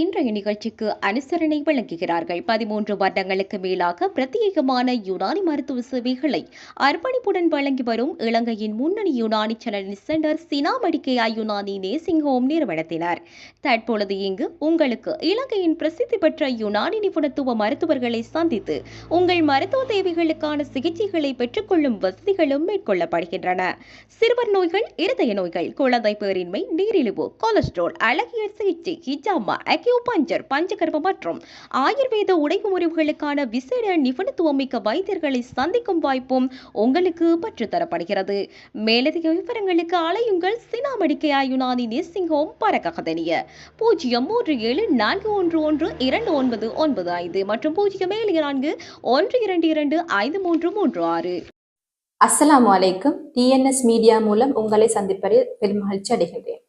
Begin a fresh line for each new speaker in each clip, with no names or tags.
இன்றைய நிகழ்ச்சிக்கு அனுசரணை வழங்குகிறார்கள். பதிமூன்று வருடங்களுக்கு மேலாக பிரத்யேகமான யுனானி மருத்துவ சேவைகளை அர்ப்பணிப்புடன் வழங்கி வரும் இலங்கையின் முன்னணி யுனானி சேனல் சென்டர் சினா மடிக்கையா யுனானி நேசிங் ஹோம் நிறுவனத்தினர். தற்பொழுது இங்கு உங்களுக்கு இலங்கையின் பிரசித்தி பெற்ற யுனானி நிபுணத்துவ மருத்துவர்களை சந்தித்து உங்கள் மருத்துவ தேவைகளுக்கான சிகிச்சைகளை பெற்றுக்கொள்ளும் வசதிகளும் மேற்கொள்ளப்படுகின்றன. சிறுவர் நோய்கள் இருதய நோய்கள் குழந்தை பேரின்மை நீரிழிவு கொலஸ்ட்ரால் அழகிய சிகிச்சை ஹிஜாமா அக்யூபஞ்சர் பஞ்சகர்ம மற்றும் ஆயுர்வேத உடைவு முறிவுகளுக்கான விசேட நிபுணத்துவம் மிக்க வைத்தியர்களை சந்திக்கும் வாய்ப்பும் உங்களுக்கு பெற்றுத்தரப்படுகிறது. மேலதிக விவரங்களுக்கு அலையுங்கள். சினா மெடிக்கையா யுனானி நர்சிங் ஹோம் பரகதனிய பூஜ்ஜியம் மூன்று ஏழு நான்கு ஒன்று ஒன்று இரண்டு ஒன்பது ஒன்பது ஐந்து மற்றும் பூஜ்ஜியம் ஏழு நான்கு ஒன்று இரண்டு இரண்டு ஐந்து மூன்று மூன்று ஆறு.
அஸ்லாம் வலைக்கும் டிஎன்எஸ் மீடியா மூலம் உங்களை சந்திப்பதில் பெருமகிழ்ச்சி அடைகின்றேன்.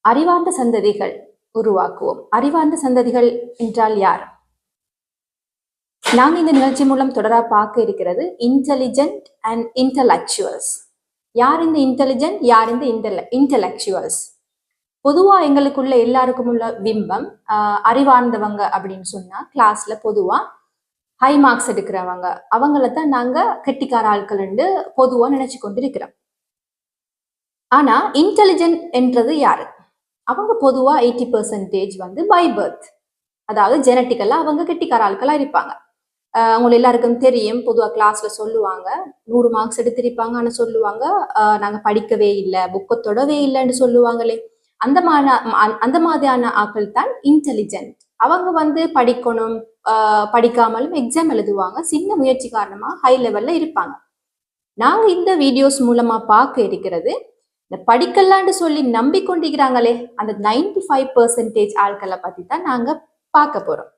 அறிவார்ந்த சந்ததிகள் உருவாக்குவோம். அறிவார்ந்த சந்ததிகள் என்றால் யார்? நாங்கள் இந்த நிகழ்ச்சி மூலம் தொடரா பார்க்க இருக்கிறது இன்டெலிஜென்ட் அண்ட் இன்டலெக்சுவல்ஸ் யார் இந்த இன்டெலிஜென்ட் யார் இந்த இன்டெல இன்டலெக்சுவல்ஸ் பொதுவா எங்களுக்குள்ள எல்லாருக்கும் உள்ள பிம்பம் அறிவார்ந்தவங்க அப்படின்னு சொன்னா கிளாஸ்ல பொதுவா ஹை மார்க்ஸ் எடுக்கிறவங்க. அவங்கள தான் நாங்க கெட்டிக்கார ஆட்கள்ண்டு பொதுவா நினைச்சு கொண்டு இருக்கிறோம் ஆனா இன்டெலிஜென்ட் என்றது யாரு? அவங்க பொதுவாக எயிட்டி பர்சன்டேஜ் வந்து பை பர்த் அதாவது ஜெனட்டிக்கலாக அவங்க கெட்டிக்கார ஆட்களாக இருப்பாங்க. அவங்கள எல்லாருக்கும் தெரியும். பொதுவாக கிளாஸ்ல சொல்லுவாங்க. நூறு மார்க்ஸ் எடுத்திருப்பாங்க ஆனால் சொல்லுவாங்க. ஆஹ் படிக்கவே இல்லை. புக்கை தொடவே இல்லைன்னு சொல்லுவாங்களே. அந்த மான அந்த மாதிரியான ஆட்கள் தான் இன்டெலிஜென்ட் அவங்க வந்து படிக்கணும். ஆஹ் படிக்காமலும் எக்ஸாம் எழுதுவாங்க. சின்ன முயற்சி காரணமாக ஹை லெவல்ல இருப்பாங்க. நாங்கள் இந்த வீடியோஸ் மூலமா பார்க்க இருக்கிறது இந்த படிக்கலான்னு சொல்லி நம்பிக்கொண்டிருக்கிறாங்களே அந்த 95% ஃபைவ் பர்சன்டேஜ் ஆட்களை பத்தி தான் நாங்க பார்க்க போறோம்.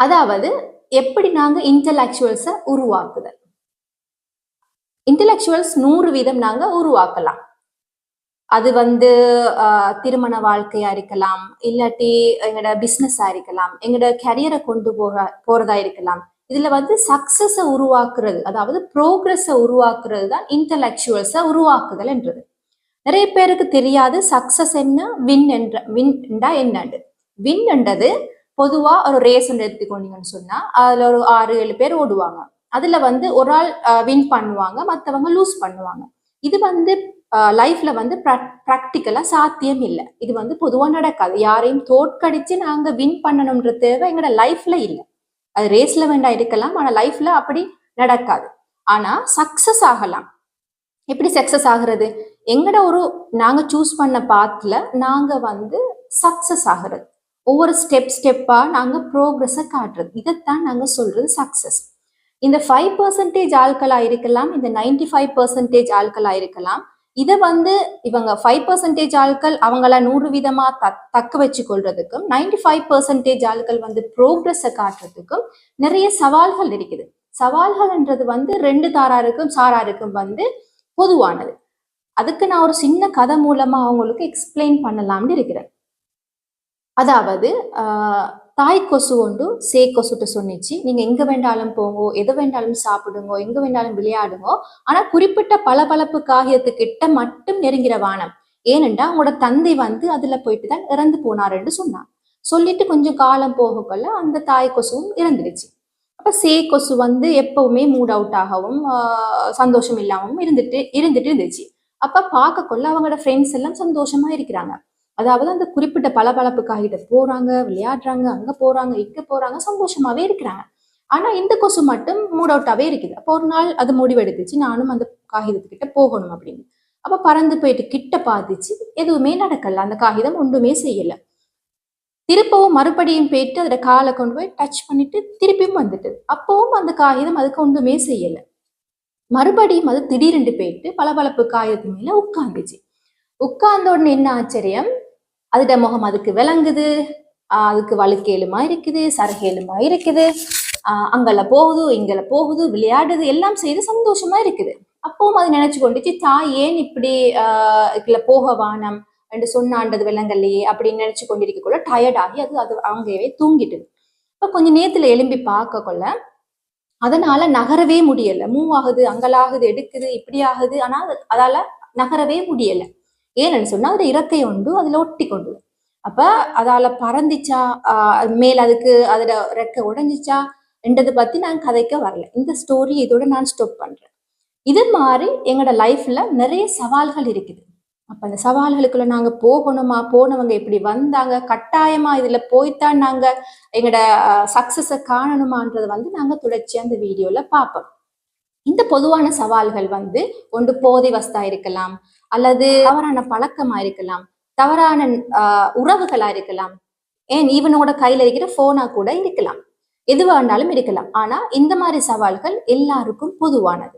அதாவது எப்படி நாங்க இன்டலெக்சுவல்ஸை உருவாக்குதல்? இன்டலெக்சுவல்ஸ் நூறு வீதம் நாங்க உருவாக்கலாம். அது வந்து ஆஹ், திருமண வாழ்க்கையா இருக்கலாம் இல்லாட்டி எங்களோட பிசினஸா இருக்கலாம் எங்களோட கரியரை கொண்டு போக போறதா இருக்கலாம். இதுல வந்து சக்சஸை உருவாக்குறது அதாவது ப்ரோக்ரஸை உருவாக்குறது தான் இன்டலெக்சுவல்ஸை உருவாக்குதல் என்றது. நிறைய பேருக்கு தெரியாது சக்சஸ் என்ன வின் என்ற வின் என்றா என்னண்டு. வின் என்றது பொதுவா ஒரு ரேஸ் எடுத்துக்கொண்டீங்கன்னு சொன்னா அதுல ஒரு ஆறு ஏழு பேர் ஓடுவாங்க. அதுல வந்து ஒரு ஆள் வின் பண்ணுவாங்க மற்றவங்க லூஸ் பண்ணுவாங்க. இது வந்து லைஃப்ல வந்து ப்ராக்டிக்கலா சாத்தியம் இல்லை. இது வந்து பொதுவாக நடக்காது. யாரையும் தோற்கடிச்சு நாங்க வின் பண்ணணும்ன்ற தேவை எங்களோட லைஃப்ல இல்லை. அது ரேஸ்ல வேண்டா இருக்கலாம் ஆனா லைஃப்ல அப்படி நடக்காது. ஆனா சக்சஸ் ஆகலாம். எப்படி சக்சஸ் ஆகுறது? எங்கட ஒரு நாங்க சூஸ் பண்ண பாத்துல நாங்க வந்து சக்சஸ் ஆகுறது. ஒவ்வொரு ஸ்டெப் ஸ்டெப்பா நாங்க ப்ரோக்ரஸ காட்டுறது. இதைத்தான் நாங்க சொல்றது சக்சஸ் இந்த ஃபைவ் பர்சன்டேஜ் ஆட்களா இருக்கலாம் இந்த 95% ஃபைவ் பர்சன்டேஜ் ஆட்களா இருக்கலாம் இதை வந்து இவங்க ஃபைவ் பர்சன்டேஜ் ஆட்கள் அவங்கள நூறு விதமா த தக்க வச்சு கொள்றதுக்கும் 95% ஃபைவ் பர்சன்டேஜ் ஆட்கள் வந்து ப்ரோக்ரஸை காட்டுறதுக்கும் நிறைய சவால்கள் இருக்குது. சவால்கள்ன்றது வந்து ரெண்டு தாராருக்கும் சாராருக்கும் வந்து பொதுவானது. அதுக்கு நான் ஒரு சின்ன கதை மூலமா அவங்களுக்கு எக்ஸ்பிளைன் பண்ணலாம்னு இருக்கிறேன். அதாவது தாய் கொசு ஒன்று சே கொசுட்டு சொன்னிச்சு. நீங்க எங்க வேண்டாலும் போங்கோ எதை வேண்டாலும் சாப்பிடுங்கோ எங்க வேண்டாலும் விளையாடுங்கோ. ஆனா குறிப்பிட்ட பளபளப்பு காகிதத்துக்கிட்ட மட்டும் நெருங்கிற வானம். ஏனென்றா உங்களோட தந்தை வந்து அதுல போயிட்டு தான் இறந்து போனாருன்னு சொன்னான் சொல்லிட்டு கொஞ்சம் காலம் போகக்குள்ள அந்த தாய் கொசுவும் இறந்துடுச்சு. அப்ப சே கொசு வந்து எப்பவுமே மூட் அவுட் ஆகவும் ஆஹ், சந்தோஷம் இல்லாமவும் இருந்துட்டு இருந்துட்டு இருந்துச்சு. அப்ப பார்க்கக்குள்ள அவங்களோட ஃப்ரெண்ட்ஸ் எல்லாம் சந்தோஷமா இருக்கிறாங்க. அதாவது அந்த குறிப்பிட்ட பளபளப்பு காகிட்ட போறாங்க விளையாடுறாங்க அங்க போறாங்க இங்க போறாங்க சந்தோஷமாவே இருக்கிறாங்க. ஆனா இந்த கொசு மட்டும் மூட் அவுட்டாவே இருக்குது. அப்போ ஒரு நாள் அது முடிவெடுத்துச்சு நானும் அந்த காகிதத்துக்கிட்ட போகணும் அப்படின்னு. அப்ப பறந்து போயிட்டு கிட்ட பாதிச்சு எதுவுமே நடக்கல. அந்த காகிதம் ஒன்றுமே செய்யல. திருப்பவும் மறுபடியும் போயிட்டு அதோட காலை கொண்டு போய் டச் பண்ணிட்டு திருப்பியும் வந்துட்டு அப்பவும் அந்த காகிதம் அதுக்கு ஒன்றுமே செய்யல. மறுபடியும் அது திடீரென்று போயிட்டு பளபளப்பு காகிதத்து மேல உட்காந்துச்சு உட்கார்ந்த உடனே என்ன ஆச்சரியம்? அதுட முகம் அதுக்கு விளங்குது. அதுக்கு வழுக்கேலுமா இருக்குது சரகேலுமா இருக்குது. ஆஹ் அங்கல போகுது இங்கல போகுது விளையாடுது எல்லாம் செய்து சந்தோஷமா இருக்குது. அப்பவும் அது நினைச்சு கொண்டுச்சு தாய் ஏன் இப்படி ஆஹ் இதுல போக வானம்? என்று சொன்னாண்டது விலங்கல்லையே அப்படின்னு நினைச்சு கொண்டிருக்கக்குள்ள டயர்ட் ஆகி அது அது அங்கேயே தூங்கிட்டு. இப்ப கொஞ்ச நேரத்துல எழும்பி பார்க்க கொள்ள அதனால நகரவே முடியல. மூவ் ஆகுது அங்கலாகுது எடுக்குது இப்படி ஆகுது ஆனா அதால நகரவே முடியலை. ஏன்னு சொன்னா அது இறக்கை உண்டு அதுல ஒட்டி கொண்டு அப்ப அதால பறந்துச்சா ஆஹ் மேல் அதுக்கு அதுல ரெக்க உடைஞ்சிச்சா என்றதை பத்தி நான் கதைக்க வரல. இந்த ஸ்டோரி இதோட நான் ஸ்டாப் பண்றேன். இது மாதிரி எங்களோட லைஃப்ல நிறைய சவால்கள் இருக்குது. அப்ப அந்த சவால்களுக்குள்ள நாங்க போகணுமா? போனவங்க இப்படி வந்தாங்க கட்டாயமா இதுல போய்த்தான் நாங்க எங்களோட சக்சஸ காணணுமான்றதை வந்து நாங்க தொடர்ச்சியா அந்த வீடியோல பார்ப்போம். இந்த பொதுவான சவால்கள் வந்து ஒன்று போதை வஸ்தா இருக்கலாம் அல்லது தவறான பழக்கமா இருக்கலாம் தவறான ஆஹ், உறவுகளா இருக்கலாம். ஏன் இவனோட கையில இருக்கிற போனா கூட இருக்கலாம். எதுவா இருந்தாலும் இருக்கலாம். ஆனா இந்த மாதிரி சவால்கள் எல்லாருக்கும் பொதுவானது.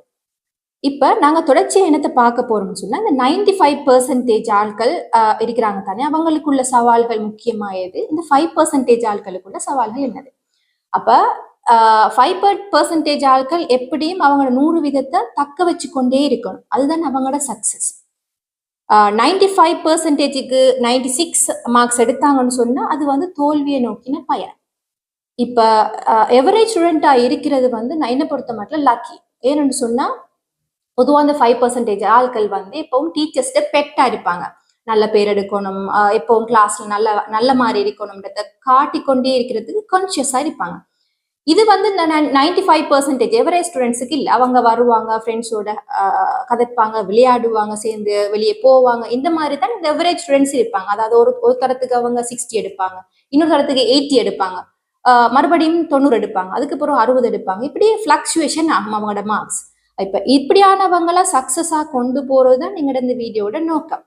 இப்ப நாங்க தொடர்ச்சியா என்னத்தை பார்க்க போறோம்னு சொன்னா இந்த 95% ஃபைவ் பெர்சன்டேஜ் ஆட்கள் இருக்கிறாங்க தானே. அவங்களுக்குள்ள சவால்கள் முக்கியமா எது? இந்த ஃபைவ் பெர்சன்டேஜ் ஆட்களுக்குள்ள சவால்கள் என்னது? அப்ப ஃபைவ் பர்சன்டேஜ் ஆட்கள் எப்படியும் அவங்களோட நூறு விதத்தை தக்க வச்சு கொண்டே இருக்கணும். அதுதான் அவங்களோட சக்சஸ் நைன்டி ஃபைவ் பர்சன்டேஜுக்கு நைன்டி சிக்ஸ் மார்க்ஸ் எடுத்தாங்கன்னு சொன்னால் அது வந்து தோல்வியை நோக்கின பயன் இப்போ எவரேஜ் ஸ்டூடெண்ட்டாக இருக்கிறது வந்து நான் என்ன பொறுத்த மட்டும் லக்கி ஏன்னு சொன்னால் பொதுவாக அந்த ஃபைவ் பர்சன்டேஜ் ஆட்கள் வந்து எப்பவும் டீச்சர்ஸ்ட பெட்டாக இருப்பாங்க. நல்ல பேர் எடுக்கணும் எப்பவும் கிளாஸ்ல நல்ல நல்ல மாதிரி இருக்கணும்ன்றத காட்டிக்கொண்டே இருக்கிறதுக்கு கான்சியஸாக இருப்பாங்க. இது வந்து நைன்டி ஃபைவ் பர்சன்டேஜ் எவரேஜ் ஸ்டூடெண்ட்ஸுக்கு இல்லை. அவங்க வருவாங்க ஃப்ரெண்ட்ஸோட கதைப்பாங்க விளையாடுவாங்க சேர்ந்து வெளியே போவாங்க. இந்த மாதிரி தான் இந்த எவரேஜ் ஸ்டூடெண்ட்ஸ் இருப்பாங்க. அதாவது ஒரு ஒரு தரத்துக்கு அவங்க சிக்ஸ்டி எடுப்பாங்க. இன்னொரு தரத்துக்கு எயிட்டி எடுப்பாங்க. ஆஹ் மறுபடியும் தொண்ணூறு எடுப்பாங்க. அதுக்கப்புறம் அறுபது எடுப்பாங்க. இப்படி ஃபிளக்சுவேஷன் ஆகும் அவங்களோட மார்க்ஸ் இப்ப இப்படியானவங்கள சக்ஸஸாக கொண்டு போகிறது தான் எங்களோட இந்த வீடியோட நோக்கம்.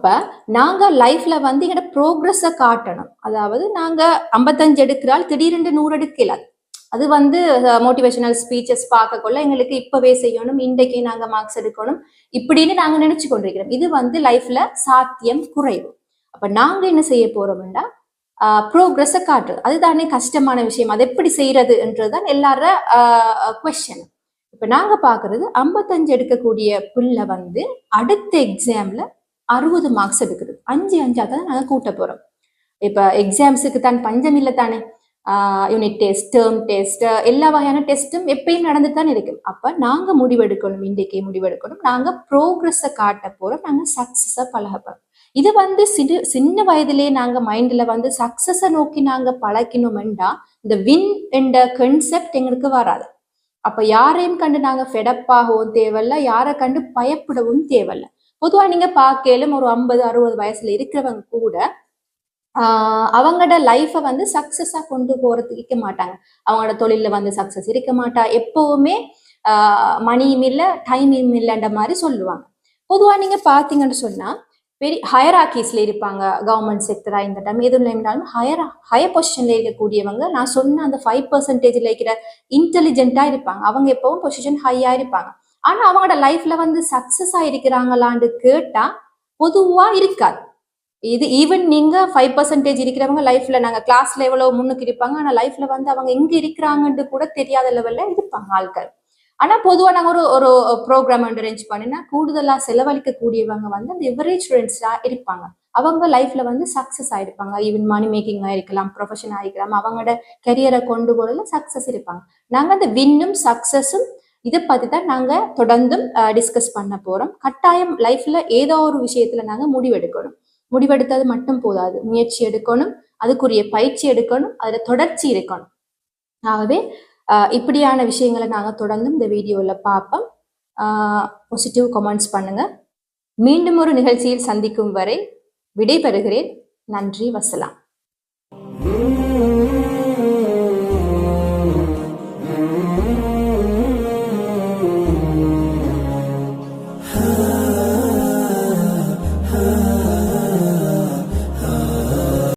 அப்ப நாங்க லைஃப்ல வந்து எங்களோட ப்ரோக்ரஸை காட்டணும். அதாவது நாங்க ஐம்பத்தஞ்சு எடுக்கிறாள் திடீரென்று நூறு எடுக்கலாது அது வந்து மோட்டிவேஷனல் ஸ்பீச்சஸ் பார்க்கக்குள்ள எங்களுக்கு இப்பவே செய்யணும் இன்றைக்கே நாங்க மார்க்ஸ் எடுக்கணும் இப்படின்னு நாங்கள் நினைச்சு கொண்டிருக்கிறோம். இது வந்து லைஃப்ல சாத்தியம் குறைவு. அப்ப நாங்க என்ன செய்ய போறோம்னா ப்ரோக்ரஸை காட்டுறது. அதுதானே கஷ்டமான விஷயம். அதை எப்படி செய்யறது என்றதுதான் எல்லார கொஸ்டின் இப்ப நாங்க பாக்குறது ஐம்பத்தஞ்சு எடுக்கக்கூடிய பிள்ளை வந்து அடுத்த எக்ஸாம்ல அறுபது மார்க்ஸ் எடுக்குது அஞ்சு அஞ்சா தான் நாங்க கூட்ட போறோம். இப்ப எக்ஸாம்ஸுக்கு தான் பஞ்சம் இல்லை தானே? யூனிட் டெஸ்ட் டேர்ம் டெஸ்ட் எல்லா வகையான டெஸ்ட்டும் எப்பயும் நடந்து தான் இருக்கு. அப்ப நாங்க முடிவெடுக்கணும் இன்றைக்கே முடிவெடுக்கணும். நாங்க ப்ரோக்ரஸை காட்ட போறோம். நாங்க சக்ஸஸை பழக இது வந்து சிறு சின்ன வயதிலேயே நாங்க மைண்ட்ல வந்து சக்சஸை நோக்கி நாங்க பழக்கினோம்டா இந்த வின் என்ற கன்செப்ட் எங்களுக்கு வராது. அப்ப யாரையும் கண்டு நாங்க ஃபெடப்பாகவும் தேவையில்ல. யாரை கண்டு பயப்படவும் தேவையில்லை. பொதுவா நீங்க பார்க்கலும் ஒரு ஐம்பது அறுபது வயசுல இருக்கிறவங்க கூட அவங்களோட லைஃப்பை வந்து சக்சஸா கொண்டு போறதுக்கு இருக்க மாட்டாங்க. அவங்களோட தொழிலில் வந்து சக்சஸ் இருக்க மாட்டா. எப்பவுமே மணியும் இல்லை டைமும் இல்லைன்ற மாதிரி சொல்லுவாங்க. பொதுவா நீங்க பாத்தீங்கன்னு சொன்னா பெரிய ஹையர் ஆக்கீஸ்ல இருப்பாங்க. கவர்மெண்ட் செக்டரா இந்த டைம் எதுவும் இருந்தாலும் ஹையர் ஹையர் பொசிஷன்ல இருக்கக்கூடியவங்க நான் சொன்ன அந்த ஃபைவ் பர்சன்டேஜ்ல இருக்கிற இன்டெலிஜென்ட்டா இருப்பாங்க. அவங்க எப்பவும் பொசிஷன் ஹையா இருப்பாங்க. ஆனா அவங்களோட லைஃப்ல வந்து சக்சஸ் இருக்கிறாங்களான்னு கேட்டா பொதுவா இருக்காது. இது ஈவன் நீங்க ஃபைவ் பர்சன்டேஜ் இருக்கிறவங்க லைஃப்ல நாங்க கிளாஸ்ல எவ்வளவு முன்னுக்கு இருப்பாங்க ஆனா லைஃப்ல வந்து அவங்க எங்க இருக்கிறாங்கன்னு கூட தெரியாத லெவல்ல இருப்பாங்க ஆட்கள். ஆனா பொதுவா நாங்க ஒரு ஒரு ப்ரோக்ராம் அரேஞ்ச் பண்ணினா கூடுதலா செலவழிக்க கூடியவங்க வந்து அந்த எவரேஜ் ஸ்டூடெண்ட்ஸா இருப்பாங்க. அவங்க லைஃப்ல வந்து சக்சஸ் ஆயிருப்பாங்க ஈவன் மணி மேக்கிங் ஆயிருக்கலாம் ப்ரொஃபஷன் ஆயிருக்கலாம் அவங்களோட கெரியரை கொண்டு போறதுல சக்சஸ் இருப்பாங்க. நாங்க அந்த வின்னும் சக்சஸும் இதை பற்றி தான் நாங்கள் தொடர்ந்தும் டிஸ்கஸ் பண்ண போறோம். கட்டாயம் லைஃப்பில் ஏதோ ஒரு விஷயத்தில் நாங்கள் முடிவெடுக்கணும். முடிவெடுத்தது மட்டும் போதாது. முயற்சி எடுக்கணும். அதுக்குரிய பயிற்சி எடுக்கணும். அதில் தொடர்ச்சி இருக்கணும். ஆகவே ஆஹ் இப்படியான விஷயங்களை நாங்கள் தொடர்ந்தும் இந்த வீடியோவில் பார்ப்போம். பாசிட்டிவ் கமெண்ட்ஸ் பண்ணுங்க. மீண்டும் ஒரு நிகழ்ச்சியில் சந்திக்கும் வரை விடைபெறுகிறேன். நன்றி வசலாம்.